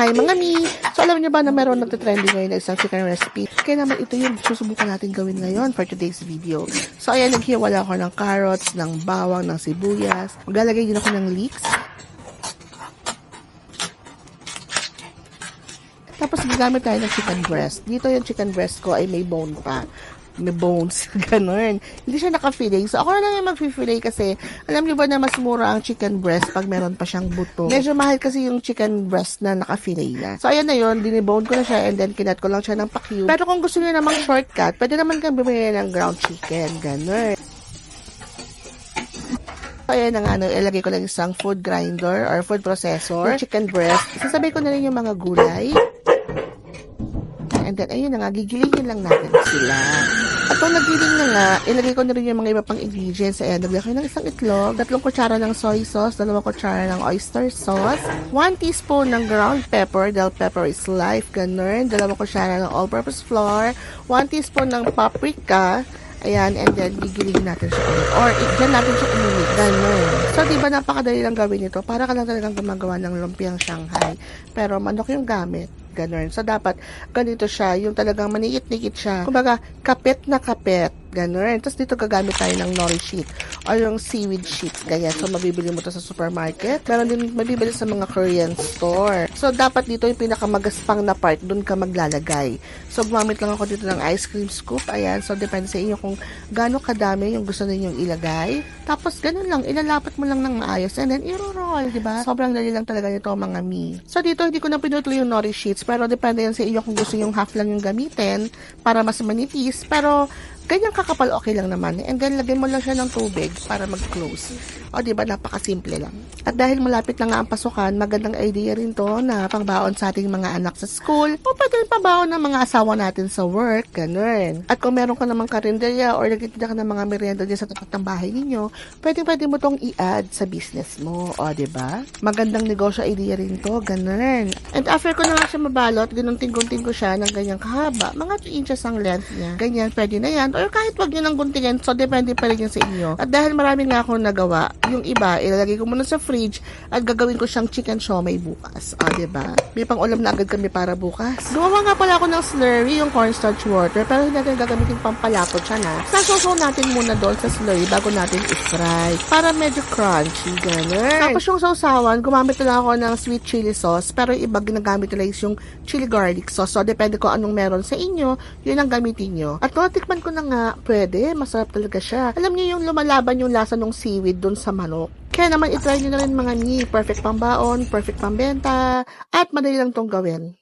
Hi mga mi! So alam niyo ba na meron nagtitrending ngayon na isang chicken recipe? Kaya naman ito yung susubukan natin gawin ngayon for today's video. So ayan, naghiwala ako ng carrots, ng bawang, ng sibuyas. Maglalagay din ako ng leeks. Tapos gagamit tayo ng chicken breast. Dito yung chicken breast ko ay may bone pa. May bones. Ganun. Hindi siya naka-fillet. So, ako na lang yung mag-fillet kasi alam niyo ba na mas mura ang chicken breast pag meron pa siyang buto. Medyo mahal kasi yung chicken breast na naka-fillet na. So, ayan na yun. Dinibone ko na siya and then kinat ko lang siya ng pa-cube. Pero kung gusto niyo namang shortcut, pwede naman kang bumili ng ground chicken. Ganun. So, ayan na nga, no, ilagay ko lang isang food grinder or food processor, yung chicken breast. Sasabay ko na rin yung mga gulay. And then, ayun na nga, gigilingin lang natin sila. At kung nagiling na nga, ilagay ko na rin yung mga iba pang ingredients. Ayan, naglagay ko ng isang itlog, tatlong kutsara ng soy sauce, dalawang kutsara ng oyster sauce, 1 teaspoon ng ground pepper, dahil pepper is life, ganun, dalawang kutsara ng all-purpose flour, 1 teaspoon ng paprika, Ayan, and then gigilingin natin siya ulit. Or, dyan natin siya umimik. Ganun. So, di ba napakadali lang gawin ito? Para ka lang talagang gumagawa ng lumpiang Shanghai. Pero manok yung gamit. Ganun. So, dapat ganito siya. Yung talagang maniit-nikit siya. Kumbaga, kapit na kapit. Ganun. Tapos dito gagamit tayo ng nori sheet. O yung seaweed sheet. Ganyan. So, mabibili mo to sa supermarket. Meron din mabibili sa mga Korean store. So, dapat dito yung pinakamagaspang na part. Doon ka maglalagay. So, gumamit lang ako dito ng ice cream scoop. Ayan. So, depende sa inyo kung gaano kadami yung gusto ninyong ilagay. Tapos, ganun lang. Ilalapat mo lang ng maayos. And then, iro-roll. Diba? Sobrang dali lang talaga nito, mga mi. So, dito, hindi ko na pinutol yung nori sheets. Pero, depende yan sa inyo kung gusto yung half lang yung gamitin para mas manipis. Pero, ganyan kakapal okay lang naman. And then, lagyan mo lang siya ng tubig para mag-close. O, di ba? Napakasimple lang. At dahil malapit na nga ang pasukan, magandang idea rin to na pangbaon sa ating mga anak sa school o pwede rin pambaon ng mga asawa natin sa work. Ganun. At kung meron ka namang karinderya or nagtitinda ka ng mga merienda dyan sa tapat ng bahay ninyo, pwede pwede mo tong i-add sa business mo. O, di ba? Magandang negosyo idea rin to. Ganun. And after ko na nga siya mabalot, ginunting-gunting ko siya ng ganyang kahaba. Mga 2 inches ang length niya. Ganyan, pwede na yan. Or kahit wag nyo ng guntingin, so depende pa rin yan sa inyo. At dahil marami nga akong nagawa, yung iba, ilalagay ko muna sa fridge at gagawin ko siyang chicken siomay bukas. O, diba? May pang ulam na agad kami para bukas. Gumawa nga pala ako ng slurry, yung cornstarch water, pero hindi natin gagamitin pampalapot siya na. Sasoso natin muna doon sa slurry bago natin i-fry. Para medyo crunchy, ganun. Tapos yung sausawan, gumamit na ako ng sweet chili sauce, pero iba ginagamit nila yung chili garlic sauce. So, depende ko anong meron sa inyo, yun ang gamitin nyo. At natikman ko na nga, pwede, masarap talaga siya. Alam niyo yung lumalaban yung lasa ng seaweed doon sa manok. Kaya naman, itry nyo na rin mga ni. Perfect pambaon, perfect pambenta, at madali lang tong gawin.